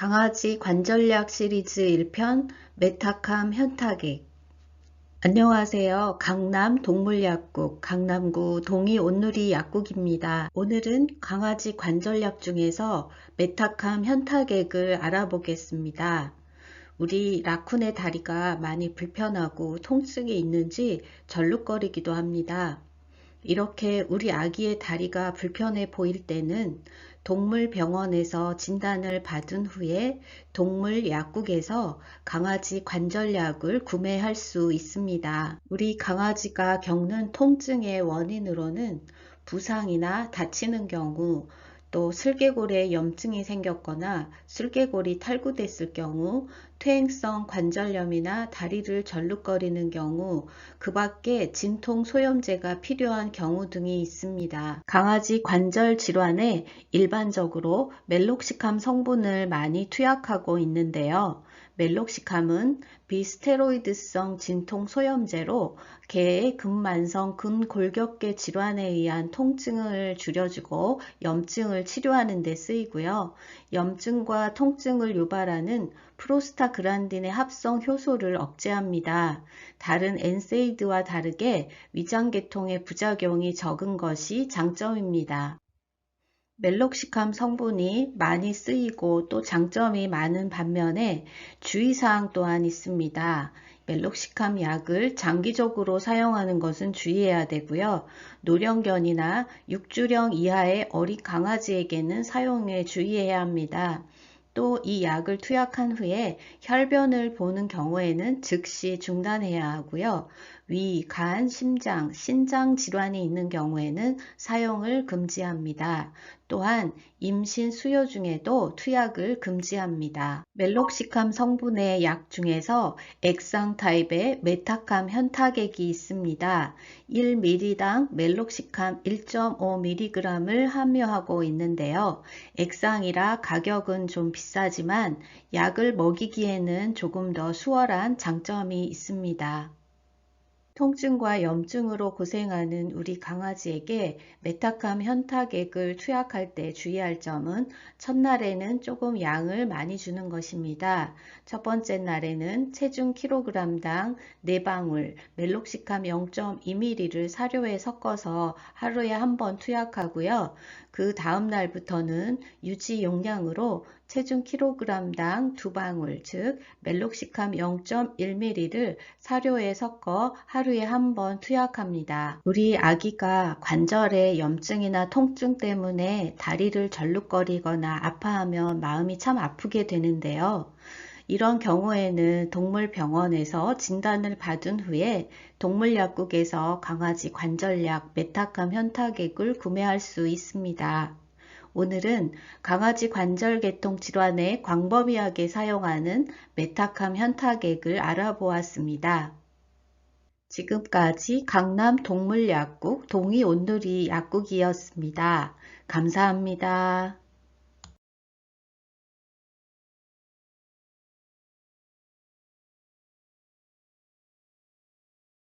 강아지 관절약 시리즈 1편 메타캄 현타객 안녕하세요. 강남 동물약국 강남구 동이 온누리 약국입니다. 오늘은 강아지 관절약 중에서 메타캄 현타객을 알아보겠습니다. 우리 라쿤의 다리가 많이 불편하고 통증이 있는지 절룩거리기도 합니다. 이렇게 우리 아기의 다리가 불편해 보일 때는 동물병원에서 진단을 받은 후에 동물 약국에서 강아지 관절약을 구매할 수 있습니다. 우리 강아지가 겪는 통증의 원인으로는 부상이나 다치는 경우, 또 슬개골에 염증이 생겼거나 슬개골이 탈구됐을 경우, 퇴행성 관절염이나 다리를 절룩거리는 경우, 그 밖에 진통 소염제가 필요한 경우 등이 있습니다. 강아지 관절 질환에 일반적으로 멜록시캄 성분을 많이 투약하고 있는데요. 멜록시캄은 비스테로이드성 진통 소염제로 개의 근만성 근골격계 질환에 의한 통증을 줄여주고 염증을 치료하는 데 쓰이고요. 염증과 통증을 유발하는 프로스타그란딘의 합성 효소를 억제합니다. 다른 엔세이드와 다르게 위장계통의 부작용이 적은 것이 장점입니다. 멜록시캄 성분이 많이 쓰이고 또 장점이 많은 반면에 주의사항 또한 있습니다. 멜록시캄 약을 장기적으로 사용하는 것은 주의해야 되고요. 노령견이나 6주령 이하의 어린 강아지에게는 사용에 주의해야 합니다. 또 이 약을 투약한 후에 혈변을 보는 경우에는 즉시 중단해야 하고요. 위, 간, 심장, 신장 질환이 있는 경우에는 사용을 금지합니다. 또한 임신 수요 중에도 투약을 금지합니다. 멜록시캄 성분의 약 중에서 액상 타입의 메타캄 현타객이 있습니다. 1ml당 멜록시캄 1.5mg을 함유하고 있는데요. 액상이라 가격은 좀 비싸지만 약을 먹이기에는 조금 더 수월한 장점이 있습니다. 통증과 염증으로 고생하는 우리 강아지에게 메타캄 현타객을 투약할 때 주의할 점은 첫날에는 조금 양을 많이 주는 것입니다. 첫 번째 날에는 체중 킬로그램당 4방울 멜록시캄 0.2ml를 사료에 섞어서 하루에 한 번 투약하고요. 그 다음 날부터는 유지 용량으로 체중 킬로그램당 2방울 즉 멜록시캄 0.1ml를 사료에 섞어 하루에 한 번 투약합니다. 우리 아기가 관절에 염증이나 통증 때문에 다리를 절룩거리거나 아파하면 마음이 참 아프게 되는데요. 이런 경우에는 동물병원에서 진단을 받은 후에 동물약국에서 강아지 관절약 메타캄 현타객을 구매할 수 있습니다. 오늘은 강아지 관절계통 질환에 광범위하게 사용하는 메타캄 현타객을 알아보았습니다. 지금까지 강남 동물약국 동의온누리 약국이었습니다. 감사합니다.